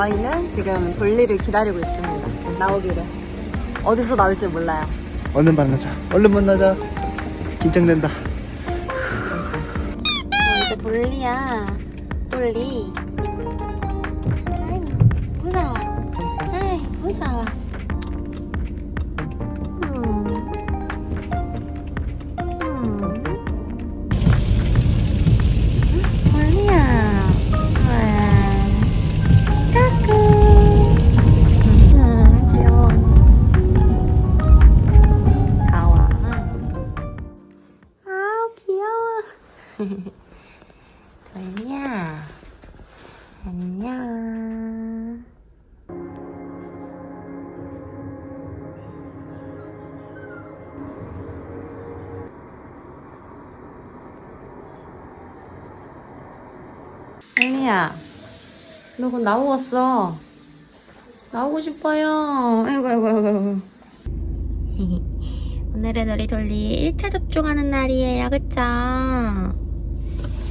저희는 지금 돌리를 기다리고 있습니다. 나오기를. 어디서 나올지 몰라요. 얼른 만나자. 얼른 만나자. 긴장된다. 어, 이제 돌리야. 돌리. 돌리야. 안녕. 돌리야. 너곧 나오겠어. 나오고 싶어요. 아이고, 아이고, 아이고. 오늘은 우리 돌리 1차 접종하는 날이에요. 그쵸?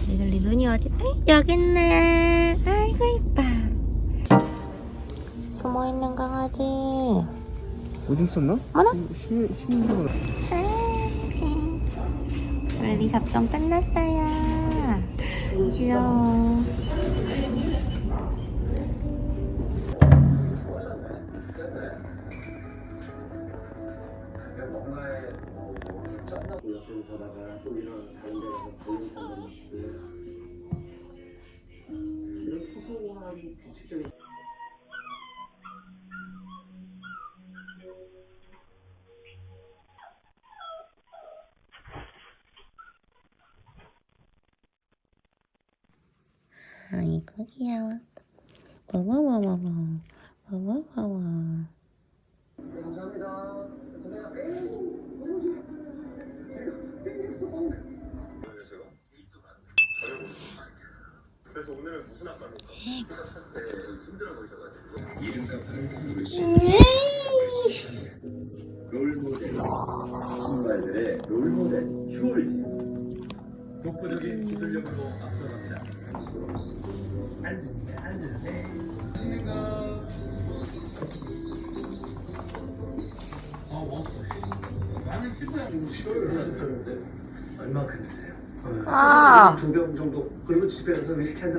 우리 돌리 눈이 어디? 아이, 여기 있네. 아이고, 이뻐. 숨어 있는 강아지. 오줌 쌌나? 심, 심심한 거. 돌리 접종 끝났어요. 귀여워. 아이고 귀여워. 와와와와와. 와와와와. 롤모델 신발들의 롤모델 휴올지 독보적인 기술력으로 앞서갑니다. 앉으세요, 앉으세요. 쉬는 거. 아. 나는 얼마큼 드세요? 아. 두 병 정도 그리고 집에서 위스키 한 잔.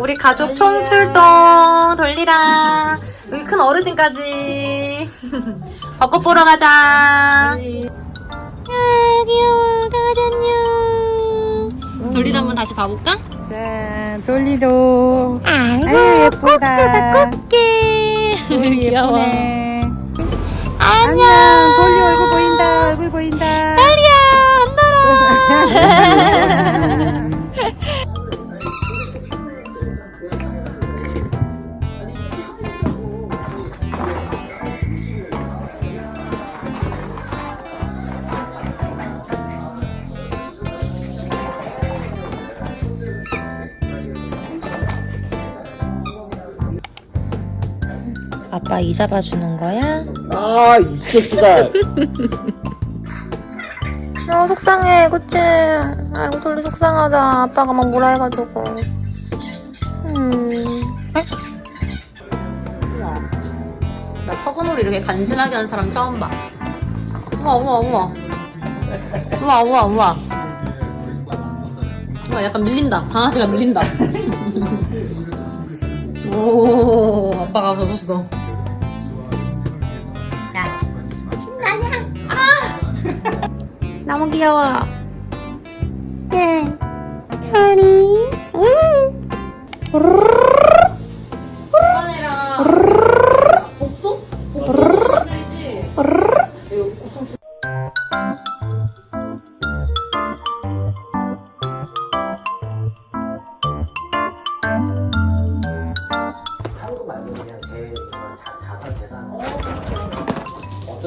우리 가족 총출동 돌리라. 여기 큰 어르신까지. 벚꽃 보러 가자. 아 귀여워 강아지 안녕. 돌리를 한번 다시 봐볼까? 자, 돌리도. 아이고 아유, 예쁘다. 꽃게. 돌리 귀여워. 안녕. 돌리 얼굴 보인다. 얼굴 보인다. 돌리야 안돌아. 아빠 이 잡아주는 거야? 아, 이 새끼가. 아 속상해 그치? 아이고 돌리 속상하다. 아빠가 막 뭐라 해가지고. 음 우와. 나 터그놀이 이렇게 간지나게 하는 사람 처음 봐. 우와 우와 우와. 우와 우와 우와. 우와 약간 밀린다. 강아지가 밀린다. 오 아빠가 젖었어 너무 귀여워. 네.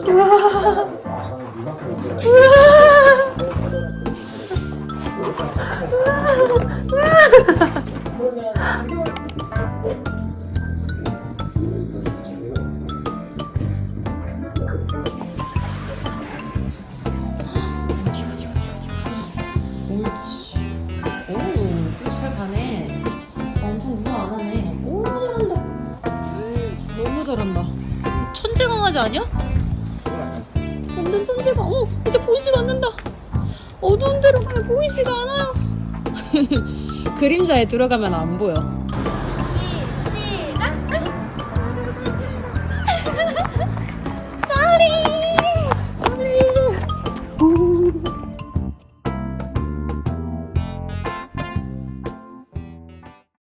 사람은 아, 저는 이만큼 있어요. 천재까지 아니야? 완전 천재가 어머 이제 보이지가 않는다. 어두운 데로 가면 보이지가 않아요. 그림자에 들어가면 안 보여